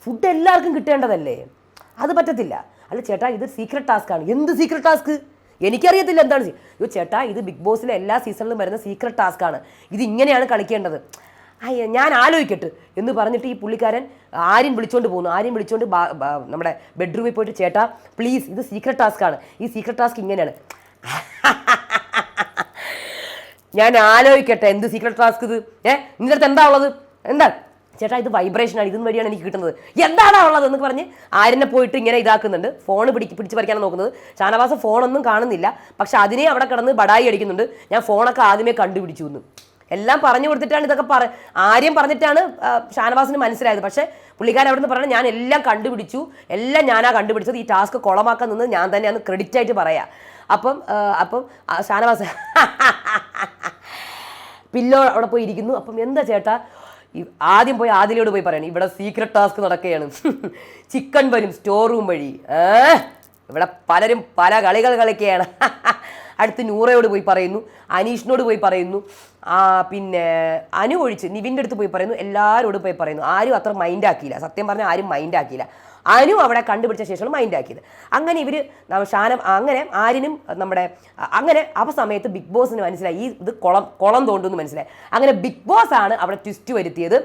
ഫുഡ് എല്ലാവർക്കും കിട്ടേണ്ടതല്ലേ? അത് പറ്റത്തില്ല. അല്ല ചേട്ടാ ഇത് സീക്രട്ട് ടാസ്ക്കാണ്. എന്ത് സീക്രട്ട് ടാസ്ക്? എനിക്കറിയത്തില്ല എന്താണ് അയ്യോ ചേട്ടാ ഇത് ബിഗ് ബോസിലെ എല്ലാ സീസണിലും വരുന്ന സീക്രട്ട് ടാസ്ക് ആണ്. ഇത് ഇങ്ങനെയാണ് കളിക്കേണ്ടത്. അയ്യ ഞാൻ ആലോചിക്കട്ടെ എന്ന് പറഞ്ഞിട്ട് ഈ പുള്ളിക്കാരൻ ആരും വിളിച്ചുകൊണ്ട് പോകുന്നു. ആരും ബാ- നമ്മുടെ ബെഡ്റൂമിൽ പോയിട്ട് ചേട്ടാ പ്ലീസ് ഇത് സീക്രട്ട് ടാസ്ക് ആണ്. ഈ സീക്രട്ട് ടാസ്ക് ഇങ്ങനെയാണ്. ഞാൻ ആലോചിക്കട്ടെ എന്ത് സീക്രട്ട് ടാസ്ക് ഇത്? ഏഹ് നിന്റെ എന്താ ഉള്ളത്? എന്താ ചേട്ടാ ഇത് വൈബ്രേഷൻ ആണ്. ഇതും വഴിയാണ് എനിക്ക് കിട്ടുന്നത്. എന്താണ് ഉള്ളത് എന്ന് പറഞ്ഞ് ആരിനെ പോയിട്ട് ഇങ്ങനെ ഇതാക്കുന്നുണ്ട്. ഫോൺ പിടിക്ക് പിടിച്ച് പറിക്കാനാണ് നോക്കുന്നത്. ഷാനവാസ് ഫോണൊന്നും കാണുന്നില്ല. പക്ഷെ അതിനെ അവിടെ കിടന്ന് ബടായി അടിക്കുന്നുണ്ട്. ഞാൻ ഫോണൊക്കെ ആദ്യമേ കണ്ടുപിടിച്ചു എന്ന്. എല്ലാം പറഞ്ഞു കൊടുത്തിട്ടാണ് ഇതൊക്കെ പറ ആര്യം പറഞ്ഞിട്ടാണ് ഷാനവാസിന് മനസ്സിലായത്. പക്ഷേ പുള്ളിക്കാരൻ അവിടെ നിന്ന് പറഞ്ഞാൽ ഞാൻ എല്ലാം കണ്ടുപിടിച്ചു. എല്ലാം ഞാനാ കണ്ടുപിടിച്ചത്. ഈ ടാസ്ക് കുളമാക്കാൻ നിന്ന് ഞാൻ തന്നെയാണ് ക്രെഡിറ്റ് ആയിട്ട് പറയാം. അപ്പം അപ്പം ഷാനവാസ് പില്ലോ അവിടെ പോയി ഇരിക്കുന്നു. അപ്പം എന്താ ചേട്ടാ? ഈ ആദ്യം പോയി ആദിലോട് പോയി പറയണം. ഇവിടെ സീക്രട്ട് ടാസ്ക് നടക്കുകയാണ്. ചിക്കൻ വരും സ്റ്റോർ റൂം വഴി. ഇവിടെ പലരും പല കളികൾ കളിക്കുകയാണ്. അടുത്ത് നൂറയോട് പോയി പറയുന്നു. അനീഷിനോട് പോയി പറയുന്നു. ആ പിന്നെ അനു ഒഴിച്ച് നിവിന്റെ അടുത്ത് പോയി പറയുന്നു. എല്ലാവരോടും പോയി പറയുന്നു. ആരും അത്ര മൈൻഡ് ആക്കിയില്ല. സത്യം പറഞ്ഞാൽ ആരും മൈൻഡ് ആക്കിയില്ല. അനു അവിടെ കണ്ടുപിടിച്ച ശേഷമാണ് മൈൻഡ് ആക്കിയത്. അങ്ങനെ ഇവർ ശാനം അങ്ങനെ ആരിനും നമ്മുടെ അങ്ങനെ ആ സമയത്ത് ബിഗ് ബോസിന് മനസ്സിലായി. ഈ ഇത് കുളം കുളം തോണ്ടുന്നു മനസ്സിലായി. അങ്ങനെ ബിഗ് ബോസ് ആണ് അവിടെ ട്വിസ്റ്റ് വരുത്തിയത്.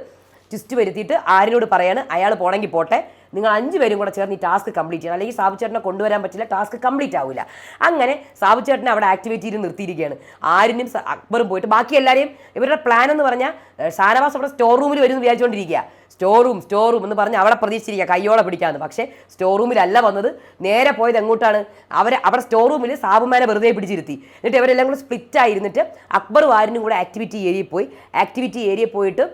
ട്വിസ്റ്റ് വരുത്തിയിട്ട് ആരിനോട് പറയാണ് അയാൾ പോണെങ്കിൽ പോട്ടെ. നിങ്ങൾ അഞ്ച് പേരും കൂടെ ചേർന്ന് ഈ ടാസ്ക് കംപ്ലീറ്റ് ചെയ്യണം. അല്ലെങ്കിൽ സാബു ചേട്ടനെ കൊണ്ടുവരാൻ പറ്റില്ല ടാസ്ക് കംപ്ലീറ്റ് ആവില്ല അങ്ങനെ സാബു അവിടെ ആക്ടിവേറ്റ് ചെയ്ത് നിർത്തിയിരിക്കുകയാണ്. ആരിനും അക്ബറും പോയിട്ട് ബാക്കി എല്ലാവരെയും ഇവരുടെ പ്ലാൻ എന്ന് പറഞ്ഞാൽ ഷാനവാസ് അവിടെ സ്റ്റോർ റൂമിൽ വരും എന്ന് വിചാരിച്ചുകൊണ്ടിരിക്കുക സ്റ്റോർ റൂം സ്റ്റോർ റൂം എന്ന് പറഞ്ഞ് അവിടെ പ്രതീക്ഷിച്ചിരിക്കുക കയ്യോടെ പിടിക്കാമെന്ന് പക്ഷേ സ്റ്റോർ റൂമിലല്ല വന്നത്. നേരെ പോയത് എങ്ങോട്ടാണ്? അവർ അവിടെ സ്റ്റോർ റൂമിൽ സാബുമാനെ വെറുതെ പിടിച്ചിരുത്തി. എന്നിട്ട് ഇവരെല്ലാം കൂടെ സ്പ്ലിറ്റ് ആയിരുന്നിട്ട് അക്ബറും ആരിനും കൂടെ ആക്ടിവിറ്റി ഏരിയയിൽ പോയി. ആക്ടിവിറ്റി ഏരിയയിൽ പോയിട്ട്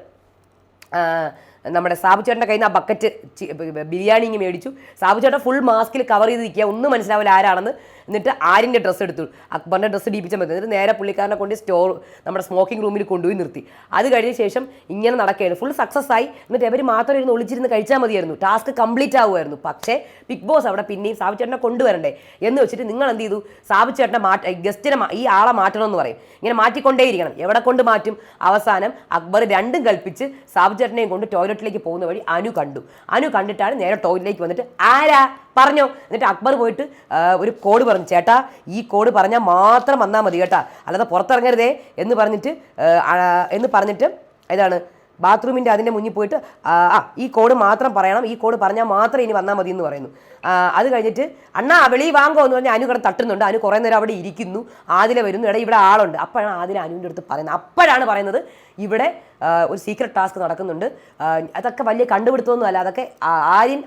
നമ്മുടെ സാബുചേട്ടന്റെ കയ്യിൽ നിന്ന് ആ ബക്കറ്റ് ബിരിയാണി ഇങ്ങ് മേടിച്ചു. സാബുചേട്ടൻ ഫുൾ മാസ്കിൽ കവർ ചെയ്ത് നിൽക്കുക. ഒന്നും മനസ്സിലാവില്ല ആരാണെന്ന്. എന്നിട്ട് ആരിന്റെ ഡ്രസ്സ് എടുത്തു. അക്ബറിന്റെ ഡ്രസ്സ് ഡീപ്പിച്ചാൽ മതി. എന്നിട്ട് നേരെ പുള്ളിക്കാരനെ കൊണ്ട് സ്റ്റോർ നമ്മുടെ സ്മോക്കിംഗ് റൂമിൽ കൊണ്ടുപോയി നിർത്തി. അത് കഴിഞ്ഞ ശേഷം ഇങ്ങനെ നടക്കുകയാണ്. ഫുൾ സക്സസ് ആയി. എന്നിട്ട് ഇവർ മാത്രം ഇരുന്ന് ഒളിച്ചിരുന്ന് കഴിച്ചാൽ മതിയായിരുന്നു. ടാസ്ക് കംപ്ലീറ്റ് ആവുമായിരുന്നു. പക്ഷേ ബിഗ് ബോസ് അവിടെ പിന്നെയും സാബുചേട്ടനെ കൊണ്ടുവരണ്ടേ? എന്ന് വെച്ചിട്ട് നിങ്ങൾ എന്ത് ചെയ്തു? സാബുചേട്ടനെ മാറ്റ ഗസ്റ്റിനെ ഈ ആളെ മാറ്റണം എന്ന് പറയും. ഇങ്ങനെ മാറ്റിക്കൊണ്ടേയിരിക്കണം. എവിടെ കൊണ്ട് മാറ്റും? അവസാനം അക്ബർ രണ്ടും കൽപ്പിച്ച് സാബുചേട്ടനെയും കൊണ്ട് ടോയ്ലറ്റിലേക്ക് പോകുന്ന വഴി അനു കണ്ടു. അനു കണ്ടിട്ടാണ് നേരെ ടോയ്ലറ്റിലേക്ക് വന്നിട്ട് ആരാ? പറഞ്ഞോ. എന്നിട്ട് അക്ബർ പോയിട്ട് ഒരു കോഡ് പറഞ്ഞു ചേട്ടാ ഈ കോഡ് പറഞ്ഞാൽ മാത്രം വന്നാൽ മതി കേട്ടാ. അല്ലാതെ പുറത്തിറങ്ങരുതേ. എന്ന് പറഞ്ഞിട്ട് എന്ന് പറഞ്ഞിട്ട് ഇതാണ് ബാത്റൂമിന്റെ അതിന്റെ മുന്നിൽ പോയിട്ട് ആ ഈ കോഡ് മാത്രം പറയണം ഈ കോഡ് പറഞ്ഞാൽ മാത്രം ഇനി വന്നാൽ മതി എന്ന് പറയുന്നു അത് കഴിഞ്ഞിട്ട് അണ്ണാ വെളി വാങ്ങോ എന്ന് പറഞ്ഞാൽ അനു തട്ടുന്നുണ്ട്. അനു കുറേ നേരം അവിടെ ഇരിക്കുന്നു. ആദില വരുന്നു. ഇടയിൽ ഇവിടെ ആളുണ്ട്. അപ്പോഴാണ് ആദില അനുവിന്റെ അടുത്ത് പറയുന്നത്. അപ്പോഴാണ് പറയുന്നത് ഇവിടെ ഒരു സീക്രട്ട് ടാസ്ക് നടക്കുന്നുണ്ട്. അതൊക്കെ വലിയ കണ്ടുപിടുത്തമൊന്നും അല്ല. അതൊക്കെ ആര്യൻ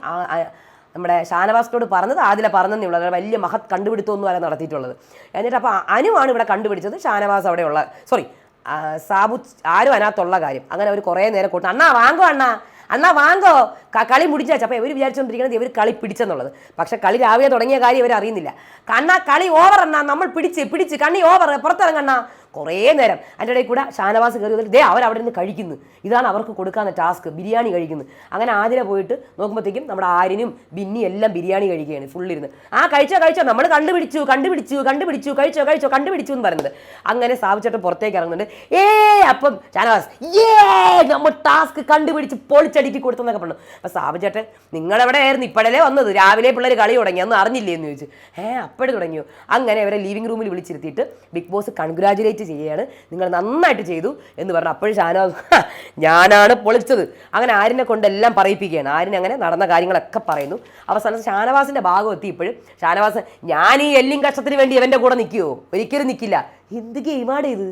നമ്മുടെ ഷാനവാസിനോട് പറഞ്ഞത് ആദില അല്ലാതെ വലിയ മഹത് കണ്ടുപിടുത്തമൊന്നും അല്ല നടത്തിയിട്ടുള്ളത്. എന്നിട്ട് അപ്പോൾ അനുവാണ് ഇവിടെ കണ്ടുപിടിച്ചത്. ഷാനവാസ് അവിടെയുള്ള സോറി സാബു ആരും അതിനകത്തുള്ള കാര്യം. അങ്ങനെ അവർ കുറേ നേരം കൂട്ടും. അണ്ണാ വാങ്ങോ അണ്ണാ. അണ്ണാ വാങ്ങോ. കളി മുടിച്ചാച്ച അപ്പോൾ ഇവർ വിചാരിച്ചുകൊണ്ടിരിക്കുന്നത് ഇവർ കളി പിടിച്ചെന്നുള്ളത്. പക്ഷേ കളി രാവിലെ തുടങ്ങിയ കാര്യം ഇവർ അറിയുന്നില്ല കണ്ണാ കളി ഓവർ അണ്ണാ. നമ്മൾ പിടിച്ച് പിടിച്ച്. കണ്ണി ഓവർ പുറത്തിറങ്ങണ്ണ കുറേ നേരം അതിന്റെ ഇടയിൽ കൂടെ ഷാനവാസ് കയറി വന്നിട്ട് ദേ അവരവിടെ നിന്ന് കഴിക്കുന്നു. ഇതാണ് അവർക്ക് കൊടുക്കാവുന്ന ടാസ്ക് ബിരിയാണി കഴിക്കുന്നു. അങ്ങനെ ആതിര പോയിട്ട് നോക്കുമ്പോഴത്തേക്കും നമ്മുടെ ആര്യനും ബിന്നി എല്ലാം ബിരിയാണി കഴിക്കുകയാണ് ഫുള്ളിരുന്ന് ആ കഴിച്ചോ കഴിച്ചോ നമ്മൾ കണ്ടുപിടിച്ചു കണ്ടുപിടിച്ചു കണ്ടുപിടിച്ചു കഴിച്ചോ കഴിച്ചോ കണ്ടുപിടിച്ചു എന്ന് പറയുന്നത്. അങ്ങനെ സ്ഥാപിച്ചിട്ട് പുറത്തേക്ക് ഇറങ്ങുന്നുണ്ട്. ഏ അപ്പം ഷാനവാസ് ഏ നമ്മൾ ടാസ്ക് കണ്ടുപിടിച്ച് പൊളിച്ചടിക്കി കൊടുത്തെന്നൊക്കെ പറഞ്ഞു. അപ്പം സ്ഥാപിച്ചേട്ടൻ നിങ്ങളെവിടെ ആയിരുന്നു ഇപ്പോഴല്ലേ വന്നത്? രാവിലെ പിള്ളേർ കളി തുടങ്ങി അന്ന് അറിഞ്ഞില്ലേ എന്ന് ചോദിച്ചു. ഏ അപ്പോഴും തുടങ്ങിയോ? അങ്ങനെ അവരെ ലിവിംഗ് റൂമിൽ വിളിച്ചിരുത്തിയിട്ട് ബിഗ് ബോസ് കൺഗ്രാജുലേറ്റ് ചെയ്യുകയാണ് നിങ്ങൾ നന്നായിട്ട് ചെയ്തു എന്ന് പറഞ്ഞു അപ്പോഴും ഷാനവാസ് ഞാനാണ് പൊളിച്ചത്. അങ്ങനെ ആരിനെ കൊണ്ട് എല്ലാം പറയിപ്പിക്കുകയാണ്. ആരിനെ അങ്ങനെ നടന്ന കാര്യങ്ങളൊക്കെ പറയുന്നു. അവസാനം ഷാനവാസിന്റെ ഭാഗം എത്തി ഇപ്പോഴും ഷാനവാസ് ഞാൻ ഈ എല്ലിൻ കഷ്ടത്തിന് വേണ്ടി ഇവന്റെ കൂടെ നിൽക്കുമോ ഒരിക്കലും നിൽക്കില്ല. എന്ത് ഗെയിമാണ് ഇത്?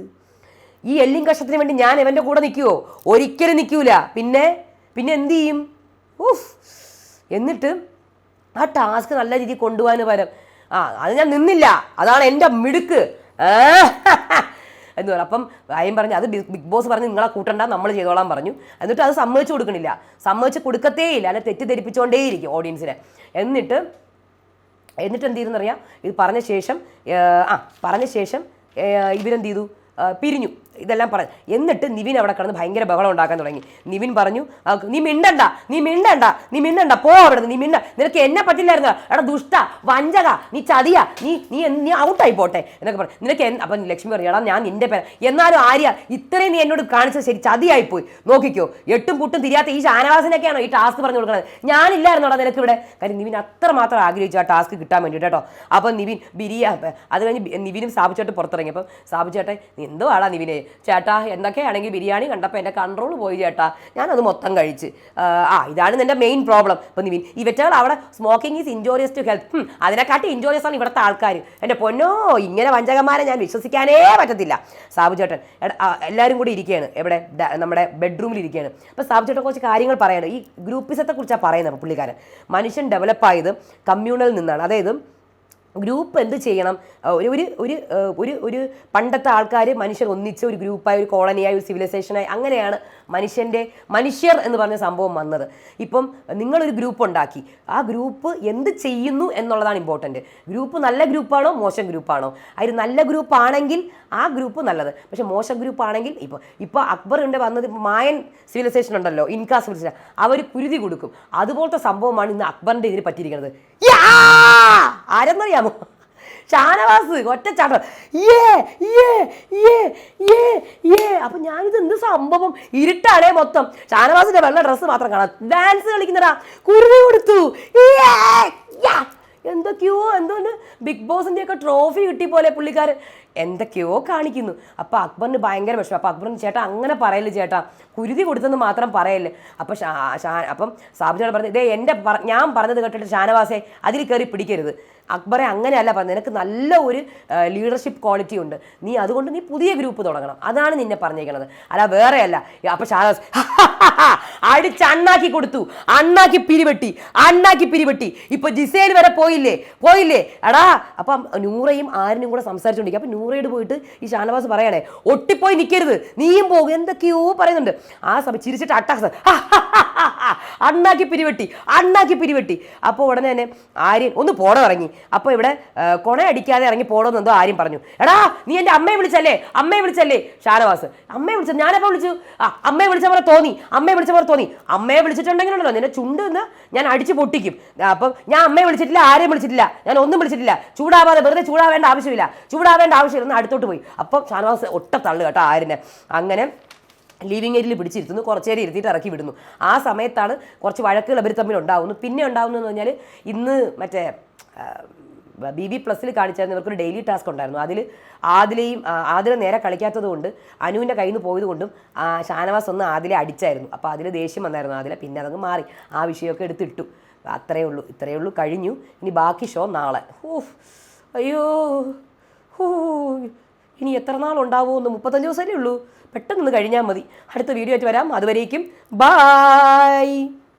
ഈ എല്ലിങ് കഷ്ടത്തിന് വേണ്ടി ഞാൻ ഇവന്റെ കൂടെ നിൽക്കുമോ ഒരിക്കലും നിൽക്കൂല. പിന്നെ പിന്നെ എന്ത് ചെയ്യും? ഊഫ് എന്നിട്ട് ആ ടാസ്ക് നല്ല രീതിയിൽ കൊണ്ടുപോകാൻ പകരം ആ അത് ഞാൻ നിന്നില്ല. അതാണ് എന്റെ മിടുക്ക്. എന്ന് പറഞ്ഞു. അപ്പം അയ്യം പറഞ്ഞു അത് ബിഗ് ബോസ് പറഞ്ഞ് നിങ്ങളെ കൂട്ടണ്ട നമ്മൾ ചെയ്തോളാം പറഞ്ഞു. എന്നിട്ട് അത് സമ്മതിച്ചു കൊടുക്കണില്ല. സമ്മതിച്ച് കൊടുക്കത്തേ ഇല്ല അല്ലെ തെറ്റിദ്ധരിപ്പിച്ചുകൊണ്ടേയിരിക്കും ഓഡിയൻസിനെ എന്നിട്ട് എന്നിട്ട് എന്ത് ചെയ്തെന്നറിയാം? ഇത് പറഞ്ഞ ശേഷം ആ പറഞ്ഞ ശേഷം ഇവരെന്ത് ചെയ്തു? പിരിഞ്ഞു. ഇതെല്ലാം പറഞ്ഞു എന്നിട്ട് നിവിൻ അവിടെ കിടന്ന് ഭയങ്കര ബഹളം ഉണ്ടാക്കാൻ തുടങ്ങി. നിവിൻ പറഞ്ഞു നീ മിണ്ടണ്ട നീ മിണ്ടണ്ട നീ മിണ്ടണ്ട പോ അവിടെ നീ മിണ്ട. നിനക്ക് എന്നെ പറ്റില്ലായിരുന്നു. എടാ ദുഷ്ട വഞ്ചക നീ ചതിയ നീ നീ നീ ഔട്ടായി പോട്ടെ എന്നൊക്കെ പറഞ്ഞു നിനക്ക് അപ്പം ലക്ഷ്മി പറഞ്ഞു എടാ ഞാൻ നിന്റെ പേര് എന്നാലും ആര്യ ഇത്രയും നീ എന്നോട് കാണിച്ചത് ശരി ചതിയായി പോയി. നോക്കിക്കോ എട്ടും പുട്ടും തിരിയാത്ത ഈ ഷാനവാസിനൊക്കെയാണോ ഈ ടാസ്ക് പറഞ്ഞു കൊടുക്കുന്നത്? ഞാനില്ലായിരുന്നോടാ നിനക്ക് ഇവിടെ. കാര്യം നിവിൻ അത്ര മാത്രം ആഗ്രഹിച്ചു ആ ടാസ്ക് കിട്ടാൻ വേണ്ടിയിട്ട് കേട്ടോ. അപ്പം നിവിൻ ബിരിയാ അത് കഴിഞ്ഞ് നിവിനും സ്ഥാപിച്ചോട്ട് പുറത്തിറങ്ങി. സ്ഥാപിച്ചേട്ടെ നീ എന്തോ ആടാ നിവിനെ? ചേട്ടാ എന്തൊക്കെയാണെങ്കിൽ ബിരിയാണി കണ്ടപ്പോൾ എന്റെ കൺട്രോൾ പോയി ചേട്ടാ. ഞാനത് മൊത്തം കഴിച്ച്. ആ, ഇതാണ് നിന്റെ മെയിൻ പ്രോബ്ലം ഇപ്പം നിവിൻ ഇവറ്റകൾ അവിടെ smoking is injurious to health അതിനെക്കാട്ടി ഇൻജോറിയസ് ആണ് ഇവിടുത്തെ ആൾക്കാർ എന്റെ പൊന്നോ ഇങ്ങനെ വഞ്ചകന്മാരെ ഞാൻ വിശ്വസിക്കാനേ പറ്റത്തില്ല. സാബു ചേട്ടൻ എല്ലാവരും കൂടി ഇരിക്കുകയാണ്. എവിടെ? നമ്മുടെ ബെഡ്റൂമിൽ ഇരിക്കുകയാണ്. അപ്പോൾ സാബു ചേട്ടൻ കുറച്ച് കാര്യങ്ങൾ പറയാണ്. ഈ ഗ്രൂപ്പിസത്തെക്കുറിച്ചാണ് പറയുന്നത് പുള്ളിക്കാരൻ. മനുഷ്യൻ ഡെവലപ്പ് ആയത് കമ്മ്യൂണൽ നിന്നാണ്. അതായത് ഗ്രൂപ്പ് എന്ത് ചെയ്യണം? ഒരു ഒരു ഒരു ഒരു ഒരു പണ്ടത്തെ ആൾക്കാർ മനുഷ്യർ ഒന്നിച്ച ഒരു ഗ്രൂപ്പായി ഒരു കോളനിയായി ഒരു സിവിലൈസേഷനായി അങ്ങനെയാണ് മനുഷ്യന്റെ മനുഷ്യർ എന്ന് പറഞ്ഞ സംഭവം വന്നത്. ഇപ്പം നിങ്ങളൊരു ഗ്രൂപ്പ് ഉണ്ടാക്കി. ആ ഗ്രൂപ്പ് എന്ത് ചെയ്യുന്നു എന്നുള്ളതാണ് ഇമ്പോർട്ടന്റ് ഗ്രൂപ്പ് നല്ല ഗ്രൂപ്പാണോ മോശം ഗ്രൂപ്പാണോ? അതിൽ നല്ല ഗ്രൂപ്പ് ആണെങ്കിൽ ആ ഗ്രൂപ്പ് നല്ലത്. പക്ഷേ മോശം ഗ്രൂപ്പ് ആണെങ്കിൽ ഇപ്പോൾ ഇപ്പോൾ ഉണ്ട് വന്നത് മായൻ സിവിലൈസേഷൻ ഉണ്ടല്ലോ ഇൻകാ സിവിലൈസേഷൻ അവർ കുരുതി കൊടുക്കും. അതുപോലത്തെ സംഭവമാണ് ഇന്ന് അക്ബറിന്റെ ഇതിന് പറ്റിയിരിക്കുന്നത്! ആരെന്നറിയാമോ? ഷാനവാസ് ഒറ്റച്ചാട്ടം ഏ ഏ ഏ ഏ ഏ അപ്പൊ ഞാനിത് എന്ത് സംഭവം? ഇരുട്ടാണേ മൊത്തം. ഷാനവാസിന്റെ വെള്ള ഡ്രസ്സ് മാത്രം കാണാം. ഡാൻസ് കളിക്കുന്നടാ കുരുതി കൊടുത്തു! എന്തൊക്കെയോ എന്തോന്ന് ബിഗ് ബോസിന്റെ ഒക്കെ ട്രോഫി കിട്ടി പോലെ പുള്ളിക്കാരൻ. എന്തൊക്കെയോ കാണിക്കുന്നു. അപ്പോൾ അക്ബറിന് ഭയങ്കര വിഷമം. അപ്പോൾ അക്ബറിന് ചേട്ടാ അങ്ങനെ പറയൽ ചേട്ടാ. കുരുതി കൊടുത്തെന്ന് മാത്രം പറയല്ലേ. അപ്പോൾ ഷാ ഷാ- അപ്പം സാബു പറഞ്ഞത് പറഞ്ഞു ഇതേ എന്റെ ഞാൻ പറഞ്ഞത് കേട്ടിട്ട് ഷാനവാസെ അതിൽ കയറി പിടിക്കരുത്. അക്ബറെ അങ്ങനെയല്ല പറഞ്ഞത്. നിനക്ക് നല്ല ഒരു ലീഡർഷിപ്പ് ക്വാളിറ്റി ഉണ്ട്. നീ അതുകൊണ്ട് നീ പുതിയ ഗ്രൂപ്പ് തുടങ്ങണം. അതാണ് നിന്നെ പറഞ്ഞേക്കണത്. അല്ല വേറെയല്ല. അപ്പോൾ അപ്പൊ ഷാനവാസ് അടിച്ച് അണ്ണാക്കി കൊടുത്തു. അണ്ണാക്കി പിരിവെട്ടി. അണ്ണാക്കി പിരിവെട്ടി. ഇപ്പൊ ജിസേൽ വരെ പോയില്ലേ? പോയില്ലേ? എടാ അപ്പം നൂറയും ആരിനും കൂടെ സംസാരിച്ചോണ്ടിരിക്കും. അപ്പൊ നൂറയോട് പോയിട്ട് ഈ ഷാനവാസ് പറയണേ ഒട്ടിപ്പോയി നിൽക്കരുത് നീയും പോകും. എന്തൊക്കെയോ പറയുന്നുണ്ട്. ആ സമയം ചിരിച്ചിട്ട് അട്ടാസ് അണ്ണാക്കി പിരിവെട്ടി. അണ്ണാക്കി പിരിവെട്ടി. അപ്പോൾ ഉടനെ തന്നെ ആര്യൻ ഒന്ന് പോടോ ഇറങ്ങി അപ്പോൾ ഇവിടെ കൊണ അടിക്കാതെ ഇറങ്ങി പോടോന്ന് എന്തോ ആര്യം പറഞ്ഞു. എടാ നീ എന്റെ അമ്മയെ വിളിച്ചല്ലേ? അമ്മയെ വിളിച്ചല്ലേ? ഷാനവാസ്. അമ്മയെ വിളിച്ചത്? ഞാനപ്പോൾ വിളിച്ചു? ആ അമ്മയെ വിളിച്ച പോലെ തോന്നി. അമ്മയെ വിളിച്ച തോന്നി. അമ്മയെ വിളിച്ചിട്ടുണ്ടെങ്കിലുണ്ടല്ലോ നിന്നെ ചുണ്ട് നിന്ന് ഞാൻ അടിച്ച് പൊട്ടിക്കും. അപ്പം ഞാൻ അമ്മയെ വിളിച്ചിട്ടില്ല ആരെയും വിളിച്ചിട്ടില്ല ഞാൻ ഒന്നും വിളിച്ചിട്ടില്ല. ചൂടാവാതെ വെറുതെ ചൂടാവേണ്ട ആവശ്യമില്ല. ചൂടാവേണ്ട ആവശ്യമില്ല അടുത്തോട്ട് പോയി. അപ്പം ഷാനവാസ് ഒട്ട തള്ളു കേട്ടോ ആരിനെ അങ്ങനെ ലിവിങ് ഏരിയയിൽ പിടിച്ചിരുത്തുന്നു കുറച്ച് നേരം ഇരുത്തിയിട്ട് ഇറക്കി വിടുന്നു. ആ സമയത്താണ് കുറച്ച് വഴക്കുകൾ അവർ തമ്മിൽ ഉണ്ടാവുന്നു. പിന്നെ ഉണ്ടാവുന്നതെന്ന് പറഞ്ഞാൽ ഇന്ന് മറ്റേ ബി ബി പ്ലസ്സിൽ കാണിച്ചായിരുന്നു ഇവർക്കൊരു ഡെയിലി ടാസ്ക് ഉണ്ടായിരുന്നു. അതിൽ ആദിലയും ആദിലെ നേരെ കളിക്കാത്തത് കൊണ്ട് അനുവിന്റെ കയ്യിൽ നിന്ന് പോയതുകൊണ്ടും ഷാനവാസ് ഒന്ന് ആദിലെ അടിച്ചായിരുന്നു. അപ്പോൾ അതിൽ ദേഷ്യം വന്നായിരുന്നു ആദില. പിന്നെ അതങ്ങ് മാറി. ആ വിഷയമൊക്കെ എടുത്തിട്ടു. അത്രയേ ഉള്ളൂ ഇത്രയേ ഉള്ളൂ കഴിഞ്ഞു. ഇനി ബാക്കി ഷോ നാളെ. ഓഫ് അയ്യോ ഹൂ ഇനി എത്ര നാളുണ്ടാവുമോ ഒന്ന് മുപ്പത്തഞ്ച് ദിവസമല്ലേ ഉള്ളൂ. പെട്ടെന്ന് കഴിഞ്ഞാൽ മതി. അടുത്ത വീഡിയോ ആയിട്ട് വരാം. അതുവരേക്കും ബായ്.